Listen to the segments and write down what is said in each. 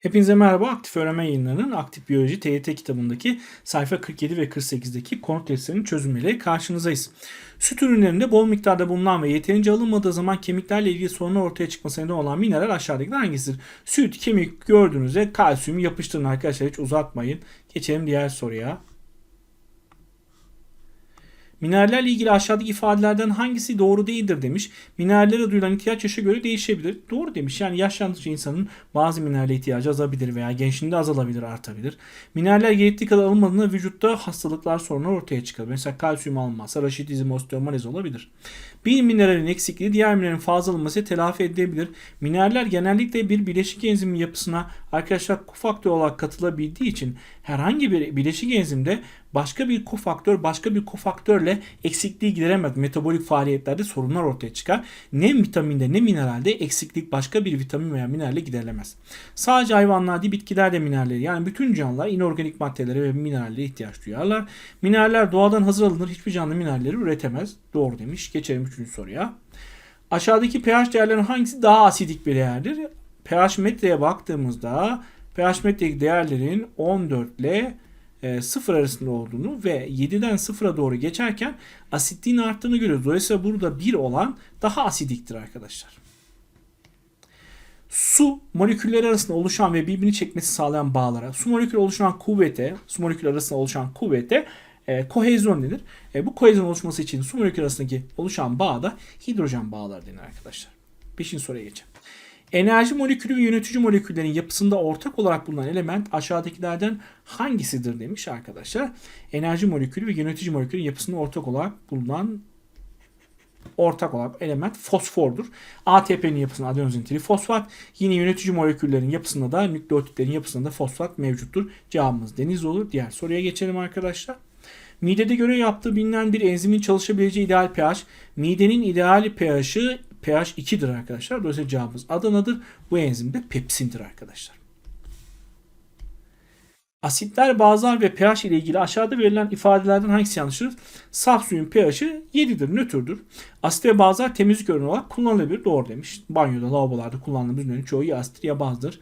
Hepinize merhaba. Aktif Öğrenme Yayınları'nın Aktif Biyoloji TYT kitabındaki sayfa 47 ve 48'deki konut testlerinin çözümüyle karşınızdayız. Süt ürünlerinde bol miktarda bulunan ve yeterince alınmadığı zaman kemiklerle ilgili sorunlar ortaya çıkmasına neden olan mineral aşağıdakilerden hangisidir? Süt, kemik gördüğünüzde kalsiyum yapıştırın arkadaşlar hiç uzatmayın. Geçelim diğer soruya. Minerallerle ilgili aşağıdaki ifadelerden hangisi doğru değildir demiş. Minerallere duyulan ihtiyaç yaşa göre değişebilir. Doğru demiş. Yani yaşlandıkça insanın bazı minerale ihtiyacı azalabilir veya gençliğinde azalabilir, artabilir. Mineraller gerektiği kadar alınmadığında vücutta hastalıklar, sorunlar ortaya çıkar. Mesela kalsiyum alınmazsa raşitizm, osteomalez olabilir. Bir mineralin eksikliği diğer mineralin fazla alınması telafi edilebilir. Mineraller genellikle bir bileşik enzimin yapısına arkadaşlar kofaktör olarak katılabildiği için herhangi bir bileşik enzimde başka bir kofaktör başka bir kofaktörle eksikliği gideremez. Metabolik faaliyetlerde sorunlar ortaya çıkar. Ne vitaminde ne mineralde eksiklik başka bir vitamin veya mineralle giderilemez. Sadece hayvanlar değil bitkiler de mineralleri yani bütün canlılar inorganik maddelere ve minerallere ihtiyaç duyarlar. Mineraller doğadan hazır alınır. Hiçbir canlı mineralleri üretemez. Doğru demiş. Geçelim üçüncü soruya. Aşağıdaki pH değerlerinin hangisi daha asidik bir değerdir? pH metreye baktığımızda pH metredeki değerlerin 14 ile 0 arasında olduğunu ve 7'den 0'a doğru geçerken asitliğin arttığını görüyoruz. Dolayısıyla burada 1 olan daha asidiktir arkadaşlar. Su molekülleri arasında oluşan ve birbirini çekmesi sağlayan bağlara, su molekülü oluşan kuvvete, su molekülü arasında oluşan kuvvete e, kohezyon denir. E, bu kohezyon oluşması için su molekülü arasındaki oluşan bağ da hidrojen bağları denir arkadaşlar. Beşinci soruya geçelim. Enerji molekülü ve yönetici moleküllerin yapısında ortak olarak bulunan element aşağıdakilerden hangisidir demiş arkadaşlar. Enerji molekülü ve yönetici molekülün yapısında ortak olarak bulunan ortak olarak element fosfordur. ATP'nin yapısında adenozin trifosfat. Yine yönetici moleküllerin yapısında da nükleotitlerin yapısında da fosfat mevcuttur. Cevabımız deniz olur. Diğer soruya geçelim arkadaşlar. Midede görev yaptığı bilinen bir enzimin çalışabileceği ideal pH. Midenin ideal pH'i pH 2'dir arkadaşlar. Dolayısıyla cevabımız Adana'dır. Bu enzim de pepsindir arkadaşlar. Asitler, bazlar ve pH ile ilgili aşağıda verilen ifadelerden hangisi yanlıştır? Saf suyun pH'i 7'dir, nötrdür. Asit ve bazlar temizlik ürünü olarak kullanılabilir. Doğru demiş. Banyoda, lavabolarda kullandığımız ürünün çoğu ya asittir ya bazdır.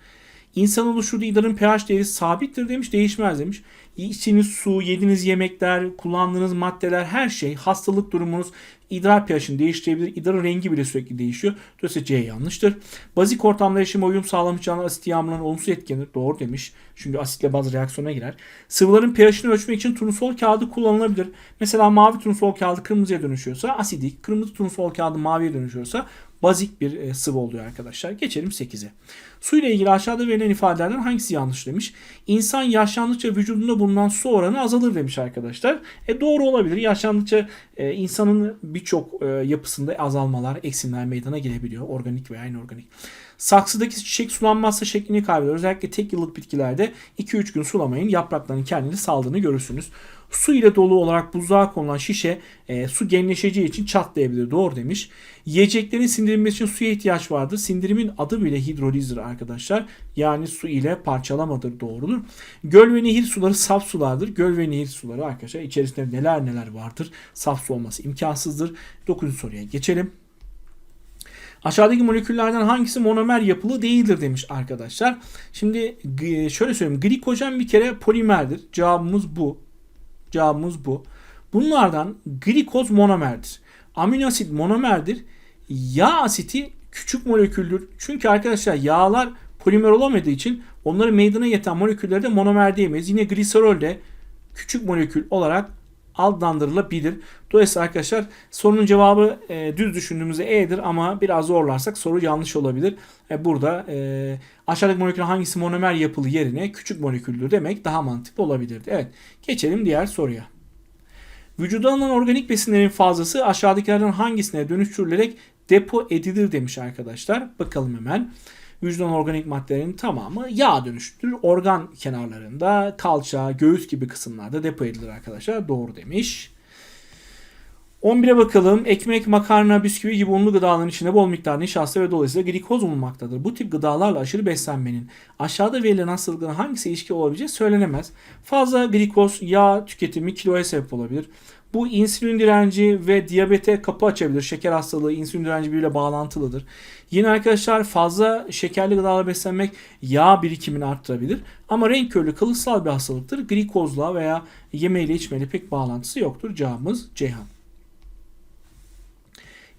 İnsan oluşturduğu idrarın pH değeri sabittir demiş, değişmez demiş. İçtiğiniz su, yediğiniz yemekler, kullandığınız maddeler her şey hastalık durumunuz idrar pH'ini değiştirebilir. İdrarın rengi bile sürekli değişiyor. Dolayısıyla C yanlıştır. Bazik ortamda yaşama uyum sağlamış canlı asit yağmurların olumsuz etkilenir. Doğru demiş. Çünkü asitle baz reaksiyona girer. Sıvıların pH'ini ölçmek için turnusol kağıdı kullanılabilir. Mesela mavi turnusol kağıdı kırmızıya dönüşüyorsa asidik, kırmızı turnusol kağıdı maviye dönüşüyorsa bazik bir e, sıvı oluyor arkadaşlar. Geçelim 8'e. Su ile ilgili aşağıda verilen ifadelerden hangisi yanlış demiş. İnsan yaşlandıkça vücudunda bulunan su oranı azalır demiş arkadaşlar. E doğru olabilir. Yaşlandıkça e, insanın birçok e, yapısında azalmalar, eksimler meydana gelebiliyor. Organik veya inorganik. Saksıdaki çiçek sulanmazsa şeklini kaybeder. Özellikle tek yıllık bitkilerde 2-3 gün sulamayın. Yaprakların kendini saldığını görürsünüz. Su ile dolu olarak buzluğa konulan şişe e, su genleşeceği için çatlayabilir. Doğru demiş. Yiyeceklerin sindirilmesi için suya ihtiyaç vardır. Sindirimin adı bile hidrolizdir arkadaşlar. Yani su ile parçalamadır doğrudur. Göl ve nehir suları saf sulardır. Göl ve nehir suları arkadaşlar içerisinde neler neler vardır. Saf su olması imkansızdır. 9. soruya geçelim. Aşağıdaki moleküllerden hangisi monomer yapılı değildir demiş arkadaşlar. Şimdi şöyle söyleyeyim. Glikojen bir kere polimerdir. Cevabımız bu. Cevabımız bu. Bunlardan glikoz monomerdir. Amino asit monomerdir. Yağ asiti küçük moleküldür. Çünkü arkadaşlar yağlar polimer olamadığı için onları meydana getiren molekülleri de monomer diyemeyiz. Yine gliserol de küçük molekül olarak adlandırılabilir. Dolayısıyla arkadaşlar sorunun cevabı e, düz düşündüğümüzde E'dir ama biraz zorlarsak soru yanlış olabilir. E, burada e, aşağıdaki molekül hangisi monomer yapılı yerine küçük moleküldür demek daha mantıklı olabilirdi. Evet geçelim diğer soruya. Vücuda alınan organik besinlerin fazlası aşağıdakilerden hangisine dönüştürülerek depo edilir demiş arkadaşlar. Bakalım hemen vücudun organik maddelerin tamamı yağ dönüştürür. Organ kenarlarında kalça, göğüs gibi kısımlarda depo edilir arkadaşlar. Doğru demiş. 11'e bakalım. Ekmek, makarna, bisküvi gibi unlu gıdaların içinde bol miktarda nişasta ve dolayısıyla glikoz bulunmaktadır. Bu tip gıdalarla aşırı beslenmenin aşağıda verilen hastalıkların hangisi ilişki olabileceği söylenemez. Fazla glikoz, yağ tüketimi kiloya sebep olabilir. Bu insülin direnci ve diyabete kapı açabilir. Şeker hastalığı, insülin direnci birbiriyle bağlantılıdır. Yine arkadaşlar fazla şekerli gıdalarla beslenmek yağ birikimini arttırabilir. Ama renk körlüğü kalıtsal bir hastalıktır. Glikozla veya yemeğiyle içmeyle pek bağlantısı yoktur. Cevabımız Ceyhan.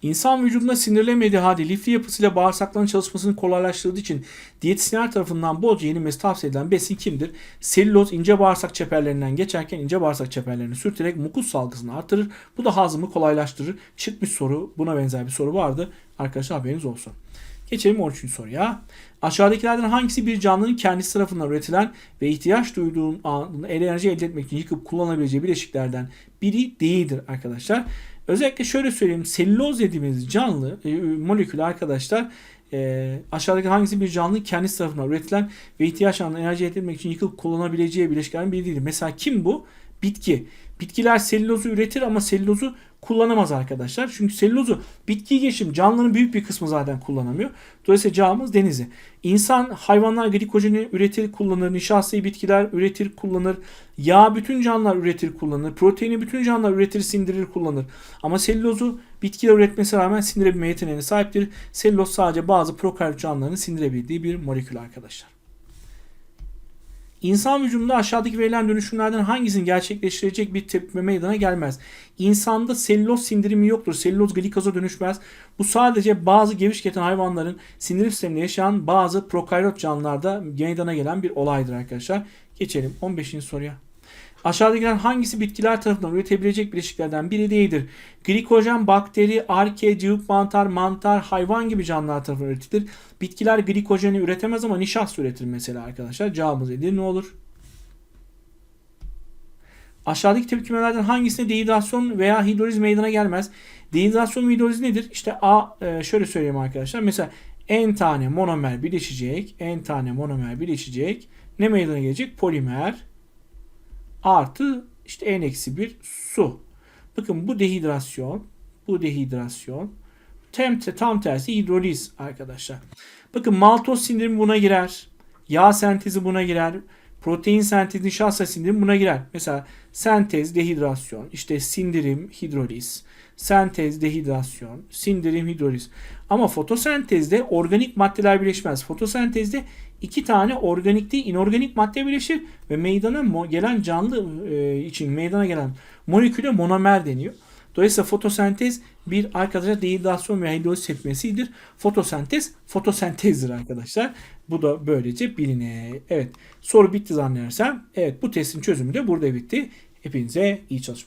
İnsan vücudunda sindirlemediği halde lifli yapısıyla bağırsakların çalışmasını kolaylaştırdığı için diyetisyenler tarafından bolca yenilmesi tavsiye edilen besin kimdir? Selüloz ince bağırsak çeperlerinden geçerken ince bağırsak çeperlerini sürterek mukus salgısını artırır. Bu da hazmı kolaylaştırır. Çıkmış soru buna benzer bir soru vardı. Arkadaşlar haberiniz olsun. Geçelim 13. soruya. Aşağıdakilerden hangisi bir canlının kendisi tarafından üretilen ve ihtiyaç duyduğun anında enerji elde etmek için yıkıp kullanabileceği bileşiklerden biri değildir arkadaşlar. Özellikle şöyle söyleyeyim. Selüloz dediğimiz canlı e, molekül arkadaşlar e, aşağıdaki hangisi bir canlı kendisi tarafından üretilen ve ihtiyaç anında enerji elde etmek için yıkıp kullanabileceği bileşiklerden biri değildir. Mesela kim bu? Bitki. Bitkiler selülozu üretir ama selülozu kullanamaz arkadaşlar. Çünkü selülozu bitki geçim canlıların büyük bir kısmı zaten kullanamıyor. Dolayısıyla cevabımız denizi. İnsan hayvanlar glikojeni üretir kullanır. Nişastayı bitkiler üretir kullanır. Yağ bütün canlılar üretir kullanır. Proteini bütün canlılar üretir sindirir kullanır. Ama selülozu bitkiler üretmesine rağmen sindirebilme yeteneğine sahiptir. Selüloz sadece bazı prokaryot canlıların sindirebildiği bir molekül arkadaşlar. İnsan vücudunda aşağıdaki verilen dönüşümlerden hangisini gerçekleştirecek bir tepkime meydana gelmez? İnsanda selüloz sindirimi yoktur. Selüloz glikoza dönüşmez. Bu sadece bazı geviş getiren hayvanların sindirim sisteminde yaşayan bazı prokaryot canlılarda meydana gelen bir olaydır arkadaşlar. Geçelim 15. soruya. Aşağıdakiler hangisi bitkiler tarafından üretebilecek bileşiklerden biri değildir? Glikojen, bakteri, arke, cıvık mantar, mantar, hayvan gibi canlılar tarafından üretilir. Bitkiler glikojeni üretemez ama nişasta üretir mesela arkadaşlar. Cevabımız nedir? Ne olur? Aşağıdaki tepkimelerden hangisinde dehidrasyon veya hidroliz meydana gelmez? Dehidrasyon ve hidroliz nedir? İşte A e, şöyle söyleyeyim arkadaşlar. Mesela n tane monomer birleşecek. N tane monomer birleşecek. Ne meydana gelecek? Polimer artı işte n-1 su. Bakın bu dehidrasyon. Bu dehidrasyon. Tam, tam tersi hidroliz arkadaşlar. Bakın maltoz sindirimi buna girer. Yağ sentezi buna girer. Protein sentezi, nişasta sindirimi buna girer. Mesela sentez, dehidrasyon, işte sindirim, hidroliz. Sentez, dehidrasyon, sindirim, hidroliz. Ama fotosentezde organik maddeler birleşmez. Fotosentezde iki tane organik değil inorganik madde birleşir ve meydana gelen canlı e, için meydana gelen moleküle monomer deniyor. Dolayısıyla fotosentez bir arkadaşlar dehidrasyon veya hidroliz tepkimesidir. Fotosentez fotosentezdir arkadaşlar. Bu da böylece biline. Evet soru bitti zannedersem. Evet bu testin çözümü de burada bitti. Hepinize iyi çalışmalar.